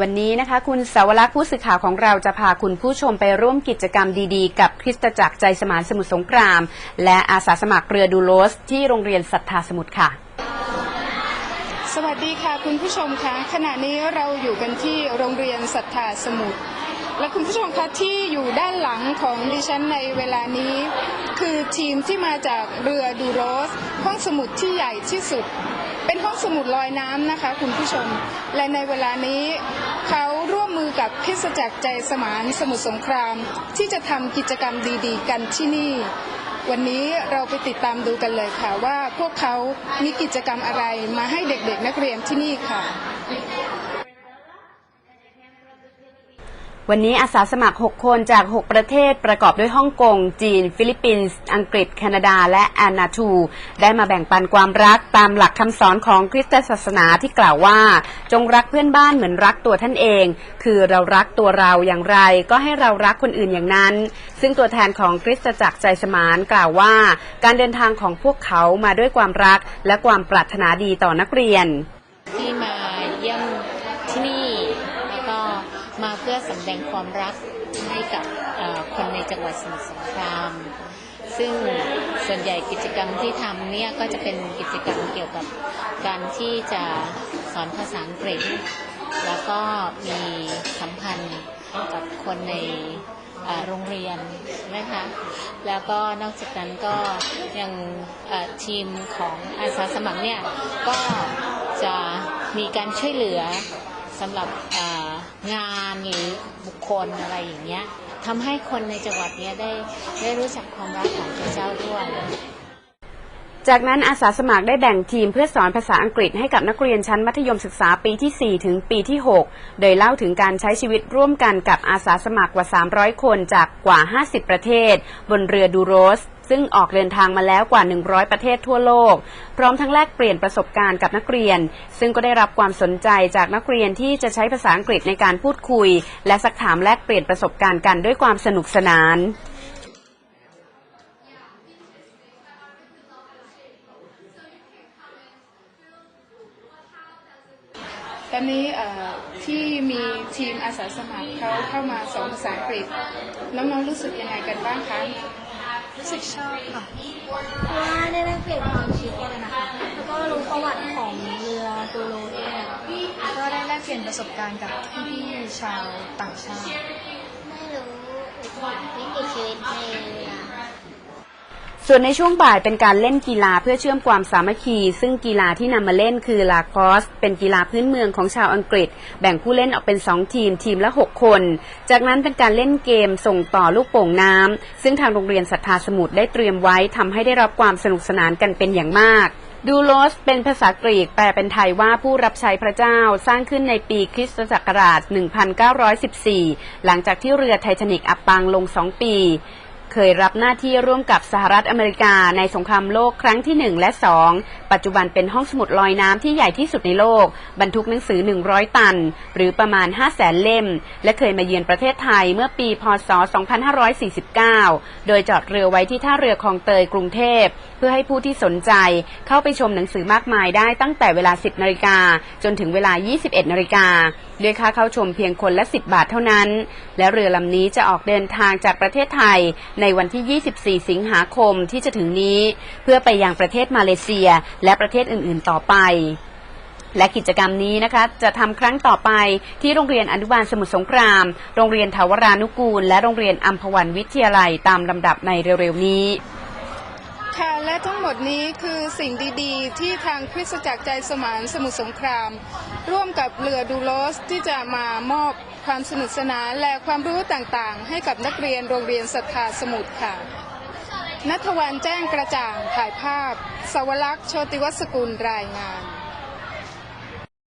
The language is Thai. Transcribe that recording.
วันนี้นะคะคุณสาวรักษ์ผู้สื่อข่าวของเราจะพาคุณผู้ชมไปร่วมกิจกรรมดีๆ กับคริสตจักรใจสมานสมุทรสงคราม และอาสาสมัครเรือดูโลส ที่โรงเรียนศรัทธาสมุทรค่ะ สวัสดีค่ะคุณผู้ชมคะขณะนี้เราอยู่กันที่โรงเรียนศรัทธาสมุทรและคุณผู้ชมคะที่อยู่ด้านหลังของดิฉันในเวลานี้ คือทีมที่มาจากเรือดูโรสห้องสมุดที่ใหญ่ที่สุด เป็นห้องสมุดลอยน้ำนะคะคุณผู้ชม และในเวลานี้เขาร่วมมือกับคริสจักรใจสมานสมุทรสงคราม ที่จะทำกิจกรรมดีๆ กันที่นี่ วันนี้เราไปติดตามดูกันเลยค่ะว่าพวกเขามีกิจกรรมอะไรมาให้เด็กๆนักเรียนที่นี่ค่ะ วันนี้อาสาสมัคร 6 คนจาก 6 ประเทศประกอบด้วยฮ่องกง จีน ฟิลิปปินส์ อังกฤษ แคนาดา และแอนนาทู ได้มาแบ่งปันความรักตามหลักคำสอนของคริสตศาสนาที่กล่าวว่า จงรักเพื่อนบ้านเหมือนรักตัวท่านเอง คือเรารักตัวเราอย่างไร ก็ให้เรารักคนอื่นอย่างนั้น ซึ่งตัวแทนของคริสตจักรใจสมานกล่าวว่า การเดินทางของพวกเขามาด้วยความรักและความปรารถนาดีต่อนักเรียนที่มา มาเพื่อสำแดงความรักให้กับคนในจังหวัดสมุทรสงคราม ซึ่งส่วนใหญ่กิจกรรมที่ทำเนี่ยก็จะเป็นกิจกรรมเกี่ยวกับการที่จะสอนภาษาอังกฤษ แล้วก็มีสัมพันธ์กับคนในโรงเรียนนะคะ แล้วก็นอกจากนั้นก็ยังทีมของอาสาสมัครเนี่ยก็จะมีการช่วยเหลือ สำหรับเอ่องานหรือบุคคลอะไรอย่างเงี้ยทำให้คนในจังหวัดเนี้ยได้ได้รู้จักความรักของพระเจ้าด้วย จากนั้นอาสาสมัครได้แบ่งทีมเพื่อสอนภาษาอังกฤษให้กับนักเรียนชั้นมัธยมศึกษาปีที่ 4 ถึงปีที่ 6 โดยเล่าถึงการใช้ชีวิตร่วมกันกับอาสาสมัครกว่า 300 คนจากกว่า 50 ประเทศ บนเรือดูโรส ซึ่งออกเดินทางมาแล้วกว่า 100 ประเทศทั่วโลก พร้อมทั้งแลกเปลี่ยนประสบการณ์กับนักเรียน ซึ่งก็ได้รับความสนใจจากนักเรียนที่จะใช้ภาษาอังกฤษในการพูดคุย และสักถามแลกเปลี่ยนประสบการณ์กันด้วยความสนุกสนาน ตอนนี้เอ่อที่มีทีมอาสาสมัครเขาเข้ามาสอนภาษาอังกฤษ น้องๆรู้สึกยังไงกันบ้างคะ รู้สึกชอบค่ะเพราะว่าได้แลกเปลี่ยนความคิดกันนะคะ แล้วก็รู้ประวัติของเรือตูโรด้วยแล้วก็ได้แลกเปลี่ยนประสบการณ์กับพี่ๆชาวต่างชาติ ไม่รู้วิถีชีวิตในเรือ ส่วนในช่วงบ่ายเป็นการเล่นกีฬาเพื่อเชื่อมความสามัคคี ซึ่งกีฬาที่นำมาเล่นคือลาครอส เป็นกีฬาพื้นเมืองของชาวอังกฤษ แบ่งผู้เล่นออกเป็น 2 ทีมทีมละ 6 คน จากนั้นเป็นการเล่นเกมส่งต่อลูกโป่งน้ำซึ่งทางโรงเรียนศรัทธาสมุทรได้เตรียมไว้ทำให้ได้รับความสนุกสนานกันเป็นอย่างมากดูโลสเป็นภาษากรีกแปลเป็นไทยว่าผู้รับใช้พระเจ้าสร้างขึ้นในปีคริสตศักราช 1914 หลังจากที่เรือไททานิกอับปางลง 2 ปี เคยรับหน้าที่ร่วมกับสหรัฐอเมริกาในสงครามโลกครั้งที่ 1 และ 2 ปัจจุบันเป็นห้องสมุดลอยน้ำที่ใหญ่ที่สุดในโลก บรรทุกหนังสือ 100 ตัน หรือประมาณ 5 0 0แสนเล่ม และเคยมาเยือนประเทศไทยเมื่อปี พศ 2549 โดยจอดเรือไว้ที่ท่าเรือคลองเตยกรุงเทพ เพื่อให้ผู้ที่สนใจเข้าไปชมหนังสือมากมายได้ตั้งแต่เวลา 10นาฬิกาจนถึงเวลา 21นาฬิกา ด้วยค่าเข้าชมเพียงคนละ 10 บาทเท่านั้น และเรือลำนี้จะออกเดินทางจากประเทศไทยในวันที่ 24 สิงหาคมที่จะถึงนี้ เพื่อไปยังประเทศมาเลเซีย และประเทศอื่น ๆ ต่อไปและกิจกรรมนี้นะคะจะทำครั้งต่อไปที่โรงเรียนอนุบาลสมุทรสงคราม โรงเรียนทวรานุกูล และโรงเรียนอัมพวันวิทยาลัยตามลำดับในเร็วๆนี้ ค่ะและทั้งหมดนี้คือสิ่งดีๆ ที่ทางคริสตจักรใจสมานสมุทรสงคราม ร่วมกับเรือดูโลสที่จะมามอบความสนุกสนานและความรู้ต่างๆ ให้กับนักเรียนโรงเรียนศรัทธาสมุทรค่ะนัทวันแจ้งกระจ่างถ่ายภาพ สวรักษ์โชติวัสกุลรายงาน